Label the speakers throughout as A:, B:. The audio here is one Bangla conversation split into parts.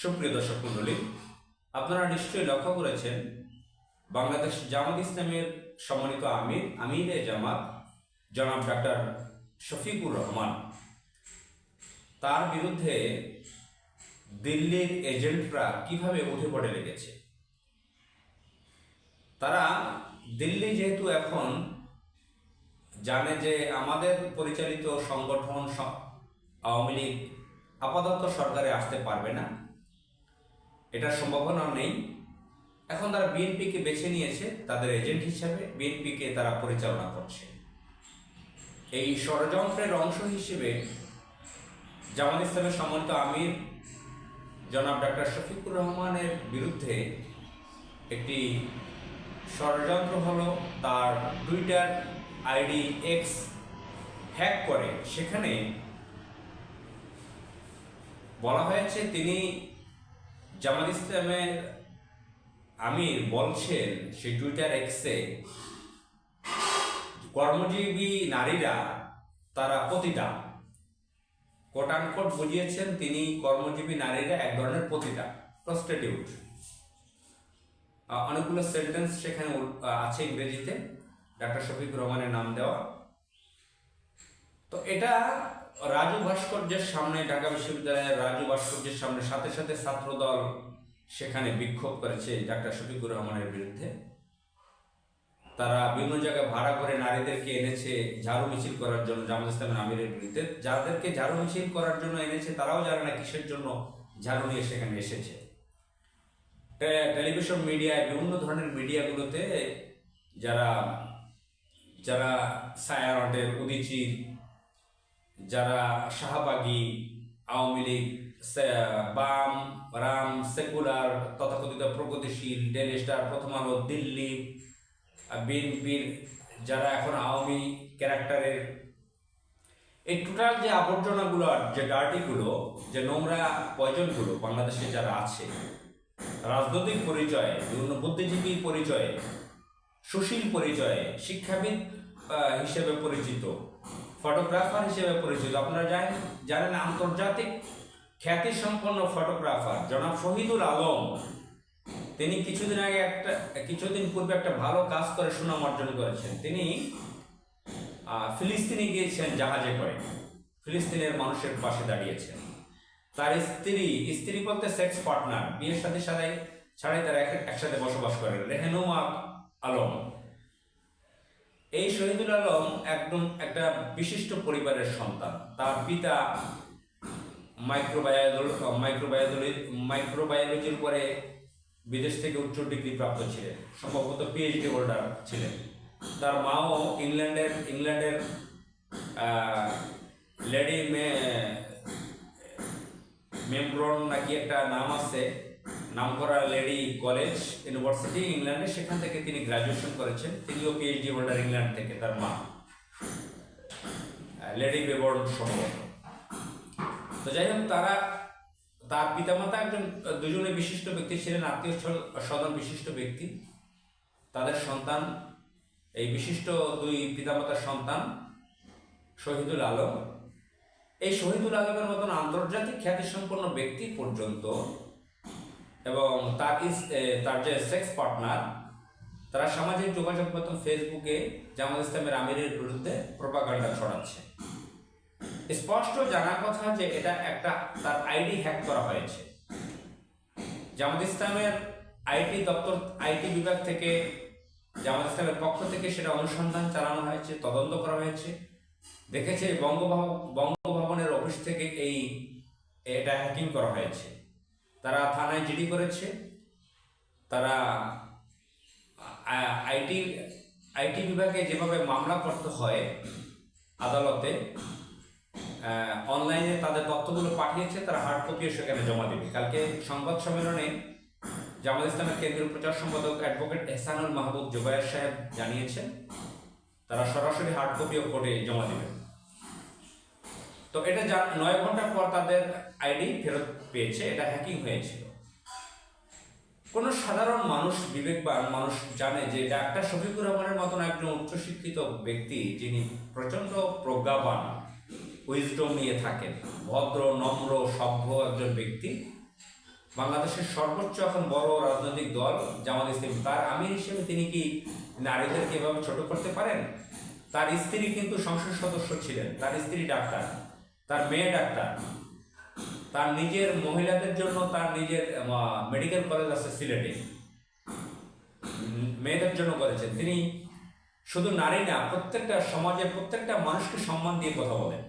A: সুপ্রিয় দর্শক মণ্ডলী, আপনারা নিশ্চয়ই লক্ষ্য করেছেন, বাংলাদেশ জামাত ইসলামের সম্মানিত আমির আমির এ জামাত, জনাব ডাক্তার শফিকুর রহমান। তার বিরুদ্ধে দিল্লির এজেন্টরা কীভাবে উঠে পড়ে লেগেছে? তারা দিল্লি যেহেতু এখন জানে যে আমাদের পরিচালিত সংগঠন আওয়ামী লীগ আপাতত সরকারে আসতে পারবে না এটার সম্ভাবনা নেই। এখন তারা বিএনপিকে বেছে নিয়েছে, তাদের এজেন্ট হিসাবে বিএনপিকে তারা পরিচালনা করছে। এই ষড়যন্ত্রের অংশ হিসেবে জামাত ইসলামের সম্মানিত আমির জনাব ডাক্তার শফিকুর রহমানের বিরুদ্ধে একটি ষড়যন্ত্র হলো, তার টুইটার আইডি এক্স হ্যাক করে। সেখানে বলা হয়েছে তিনি জামাত ইসলামের আমির বলছেন সেই টুইটার এক্সে কর্মজীবী নারীরা, তারা পতিতা। কোট আনকোট বুঝিয়েছেন, তিনি কর্মজীবী নারীরা এক ধরনের পতিতা প্রস্টিটিউট অনেকগুলো সেন্টেন্স সেখানে আছে ইংরেজিতে। ডাক্তার শফিক রহমানের নাম দেওয়া। তো এটা রাজু ভাস্কর্যের সামনে ঢাকা বিশ্ববিদ্যালয়ের রাজু ভাস্কর্যের সামনে সাথে সাথে ছাত্রদল সেখানে বিক্ষোভ করেছে ডাক্তার শফিকুর রহমানের বিরুদ্ধে। তারা বিভিন্ন জায়গায় ভাড়া করে নারীদেরকে এনেছে, ঝাড়ু মিছিল করার জন্য জামাত ইসলামের আমিরের বিরুদ্ধে। যাদেরকে ঝাড়ু মিছিল করার জন্য এনেছে, তারাও জানে না কিসের জন্য ঝাড়ু নিয়ে সেখানে এসেছে। টেলিভিশন মিডিয়ায় বিভিন্ন ধরনের মিডিয়াগুলোতে যারা যারা সায়ারটের, উদিচির যারা শাহবাগী, আওয়ামী লীগ বাম, রাম, সেকুলার, তথাকথিত প্রগতিশীল, ডেলি স্টার, প্রথম আলো, দিল্লি বিএনপির যারা এখন আওয়ামী ক্যারেক্টারের, এই টোটাল যে আবর্জনাগুলো যে ডার্টিগুলো যে নোংরা পয়জনগুলো বাংলাদেশে যারা আছে, রাজনৈতিক পরিচয়ে, বিভিন্ন বুদ্ধিজীবী পরিচয়ে, সুশীল পরিচয়ে, শিক্ষাবিদ হিসেবে পরিচিত ফটোগ্রাফার হিসেবে পরিচিত। আপনারা জানেন জানেন আন্তর্জাতিক খ্যাতিসম্পন্ন ফটোগ্রাফার জনাব শহীদুল আলম। তিনি কিছুদিন আগে একটা, কিছুদিন পূর্বে একটা ভালো কাজ করে সুনাম অর্জন করেছেন। তিনি ফিলিস্তিনে গিয়েছেন জাহাজে করে। ফিলিস্তিনের মানুষের পাশে দাঁড়িয়েছেন। তার স্ত্রী স্ত্রী বলতে সেক্স পার্টনার। বিয়ের সাথে সাথে ছাড়াই তারা একসাথে বসবাস করেন রেহেনুমা আলম। এই শহীদুল আলম একদম একটা বিশিষ্ট পরিবারের সন্তান। তার পিতা মাইক্রোবায়োলজি মাইক্রোবায়োলজি মাইক্রোবায়োলজির পরে বিদেশ থেকে উচ্চ ডিগ্রি প্রাপ্ত ছিলেন। সম্ভবত পিএইচডি হোল্ডার ছিলেন। তার মাও ইংল্যান্ডের ইংল্যান্ডের লেডি মে, মেমব্রন নাকি একটা নাম আছে নামকরা লেডি কলেজ ইউনিভার্সিটি ইংল্যান্ডে সেখান থেকে তিনি গ্রাজুয়েশন করেছেন। তিনিও পিএইচডি হোল্ডার ইংল্যান্ড থেকে, তার মা। লেডি বেবর্ন সম্ভবত তো যাই হোক, তারা, তার পিতামাতা একজন, দুজনে বিশিষ্ট ব্যক্তি ছিলেন, আত্মীয় স্বজন বিশিষ্ট ব্যক্তি। তাদের সন্তান, এই বিশিষ্ট দুই পিতামাতার সন্তান, শহীদুল আলম। এই শহীদুল আলমের মতন আন্তর্জাতিক খ্যাতিসম্পন্ন ব্যক্তি পর্যন্ত এবং তার তার যে সেক্স পার্টনার তারা সামাজিক যোগাযোগ মাধ্যম ফেসবুকে জামাত ইসলামের আমিরের বিরুদ্ধে প্রপাগান্ডা ছড়াচ্ছে। স্পষ্ট জানা কথা যে এটা একটা, তার আইডি হ্যাক করা হয়েছে। জামাত ইসলামের আইটি দপ্তর আইটি বিভাগ থেকে, জামাত ইসলামের পক্ষ থেকে সেটা অনুসন্ধান চালানো হয়েছে, তদন্ত করা হয়েছে। দেখেছে বঙ্গভবন বঙ্গভবনের অফিস থেকে এই, এটা হ্যাকিং করা হয়েছে। তারা থানায় জিডি করেছে, তারা আইটি আইটি বিভাগে যেভাবে মামলা করতে হয় আদালতে অনলাইনে তাদের তথ্যগুলো পাঠিয়েছে, তারা হার্ড কপিও সেখানে জমা দেবে। কালকে সংবাদ সম্মেলনে জামাত ইসলামের কেন্দ্রীয় প্রচার সম্পাদক অ্যাডভোকেট এহসানুল মাহবুব জোবায়ের সাহেব জানিয়েছেন, তারা সরাসরি হার্ড কপিও কোর্টে জমা দেবে। তো এটা নয় ঘণ্টা পর তাদের আইডি ফেরত পেয়েছে, এটা হ্যাকিং হয়েছিল। কোনো সাধারণ মানুষ, বিবেকবান মানুষ জানে যে ডাক্তার শফিকুর রহমানের মতন একজন উচ্চশিক্ষিত ব্যক্তি যিনি প্রচণ্ড প্রজ্ঞাবান উইজডম নিয়ে থাকেন, ভদ্র, নম্র, সভ্য একজন ব্যক্তি। বাংলাদেশের সর্বোচ্চ এখন বড় রাজনৈতিক দল জামাত ইসলামী। তার আমির হিসেবে তিনি কি নারীদেরকে এভাবে ছোট করতে পারেন? তার স্ত্রী কিন্তু সংসদ সদস্য ছিলেন, তার স্ত্রী ডাক্তার, তার মেয়ে ডাক্তার। তার নিজের মহিলাদের জন্য তার নিজের মেডিকেল কলেজ আছে সিলেটে। মেয়েদের জন্য করেছেন তিনি শুধু নারী না, প্রত্যেকটা সমাজে প্রত্যেকটা মানুষকে সম্মান দিয়ে কথা বলেন।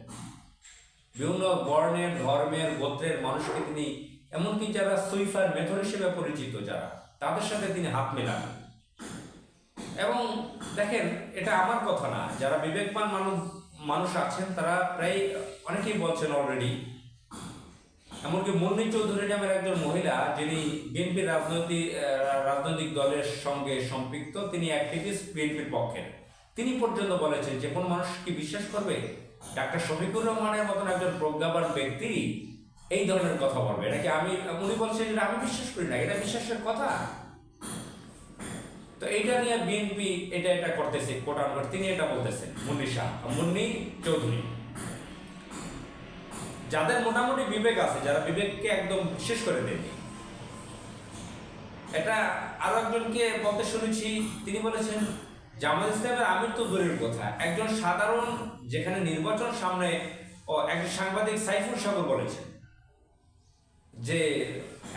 A: বিভিন্ন বর্ণের, ধর্মের, গোত্রের মানুষকে তিনি, এমনকি যারা সুইফার মেথড হিসেবে পরিচিত যারা, তাদের সাথে তিনি হাত মেলান। এবং দেখেন, এটা আমার কথা না, যারা বিবেকবান মানুষ মানুষ আছেন, তারা প্রায় অনেকেই বলছেন অলরেডি এমনকি মুন্নি চৌধুরী নামের একজন মহিলা, যিনি বিএনপি রাজনৈতিক রাজনৈতিক দলের সঙ্গে সম্পৃক্ত, তিনি অ্যাক্টিভিস্ট বিএনপির পক্ষের তিনি পর্যন্ত বলেছেন, যে কোনো মানুষ কি বিশ্বাস করবে? ডাক্তার শফিকুর রহমানের মতন একজন প্রজ্ঞাবান ব্যক্তি এই ধরনের কথা বলবে? নাকি আমি, উনি বলছেন আমি বিশ্বাস করি না, এটা বিশ্বাসের কথা। তো এইটা নিয়ে বিএনপি এটা এটা করতেছে কোট আনকোট তিনি এটা বলতেছেন, মুন্নি শাহ মুন্নি চৌধুরী। যাদের মোটামুটি বিবেক আছে, যারা বিবেককে একদম শেষ করে দেয়নি এটা আরও একজনকে বলতে শুনেছি, তিনি বলেছেন জামাত ইসলামের আমির তো দূরের কথা। একজন সাধারণ যেখানে নির্বাচন সামনে, ও একজন সাংবাদিক সাইফুল সাগর বলেছেন যে,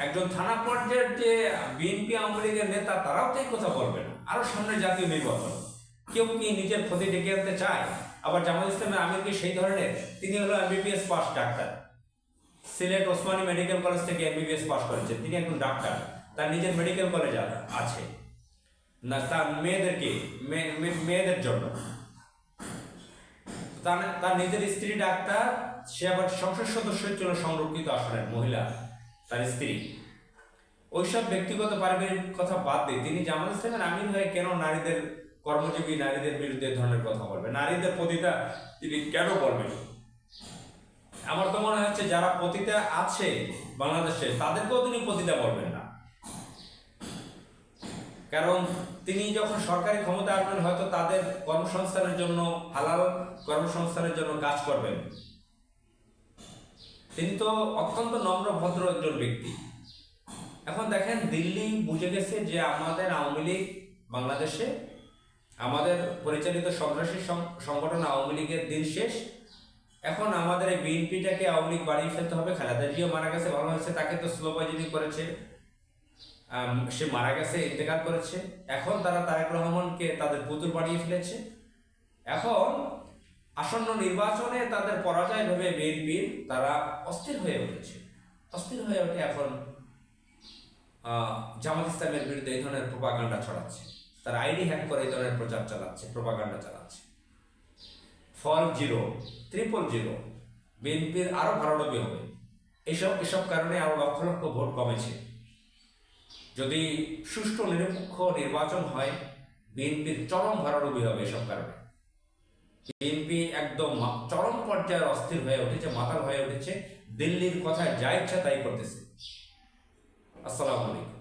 A: একজন থানা পর্যায়ের যে বিএনপি, আওয়ামী লীগের নেতা, তারাও তো এই কথা বলবেন আরও সামনে জাতীয় নির্বাচন। কেউ কি নিজের ক্ষতি ডেকে আনতে চায়? আবার জামাত ইসলামের আমির কি সেই ধরনের, তিনি হলো এমবিবিএস পাস ডাক্তার। সিলেট ওসমানী মেডিকেল কলেজ থেকে এমবিবিএস পাস করেছেন, তিনি একজন ডাক্তার। তার নিজের মেডিকেল কলেজ আছে। না, তার মেয়েদেরকে মেয়ে- মেয়ে- মেয়েদের জন্য। তার নিজের স্ত্রী ডাক্তার, সে আবার সংসদ সদস্যের জন্য সংরক্ষিত আসনের মহিলা, তার স্ত্রী। ওইসব ব্যক্তিগত পারিবারিক কথা বাদ দিয়ে তিনি জামাত ইসলামের আমির হয়ে কেন নারীদের কর্মজীবী নারীদের বিরুদ্ধে ধরনের কথা বলবেন নারীদের পতিতা তিনি কেন বলবেন? আমার তো মনে হচ্ছে যারা পতিতা আছে বাংলাদেশে, তাদেরকেও তিনি পতিতা বলবেন না। কারণ তিনি যখন সরকারি ক্ষমতা আসবেন, হয়তো তাদের কর্মসংস্থানের জন্য, হালাল কর্মসংস্থানের জন্য কাজ করবেন। তিনি তো অত্যন্ত নম্র, ভদ্র একজন ব্যক্তি। এখন দেখেন, দিল্লি বুঝে গেছে যে আমাদের আওয়ামী লীগ বাংলাদেশে আমাদের পরিচালিত সন্ত্রাসী সংগঠন আওয়ামী লীগের দিন শেষ। এখন আমাদের এই বিএনপিটাকে আওয়ামী লীগ বাড়িয়ে ফেলতে হবে। খালেদা জিও মারা গেছে, ভালো হয়েছে, তাকে তো স্লো পয়জনিং করেছে সে মারা গেছে, ইন্তেকাল করেছে। এখন তারা তারেক রহমানকে তাদের পুতুল বানিয়ে ফেলেছে। এখন আসন্ন নির্বাচনে তাদের পরাজয় ভেবে বিএনপির তারা অস্থির হয়ে উঠেছে। অস্থির হয়ে উঠে এখন জামাত ইসলামের বিরুদ্ধে এই ধরনের প্রোপাগান্ডা ছড়াচ্ছে। তার আইডি হ্যাক করে এই ধরনের প্রচার চালাচ্ছে, প্রোপাগান্ডা চালাচ্ছে। ফল জিরো, ত্রিপল জিরো, বিএনপির আরও ভারডবি হবে। এসব এসব কারণে আরও লক্ষ লক্ষ ভোট কমেছে। যদি সুষ্ঠু নিরপেক্ষ নির্বাচন হয়, বিএনপির চরম ভারডবি হবে এসব কারণে। বিএনপি একদম চরম পর্যায়ে অস্থির হয়ে উঠেছে, মাতাল হয়ে উঠেছে, দিল্লির কথায় যা ইচ্ছা তাই করতেছে। আসসালামু আলাইকুম।